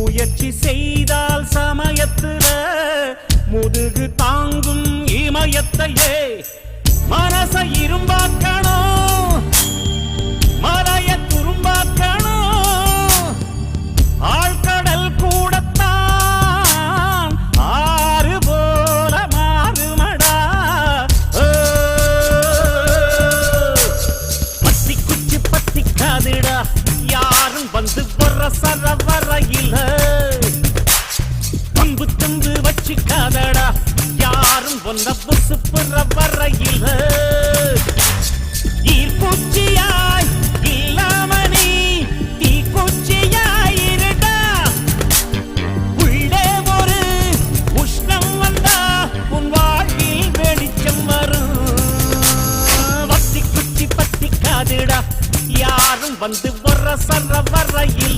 முயற்சி செய்தால் சமயத்துல முதுகு தாங்கும் இமயத்தையே மனச இரும்பாக்கணும். மலைய துரும்பாக்கணும் ஆழ்கடல் கூடத்தான் ஆறு போல மாறுமடா. மத்தி குச்சி பத்தி காதுடா யாரும் வந்து வர சர வச்சுக்காதடா யாரும் ஒன்ன புசுப்புற வரையில் ஈர்ப்பூச்சியாய் இல்லாம நீ தீக்குச்சியாயிருடா உள்ளே ஒரு உஷ்ணம் வந்தா உன் வாழ்வில் வெளிச்சம் வரும். வத்தி குச்சி பத்திக்காதுடா. யாரும் வந்து வர சர வரையில்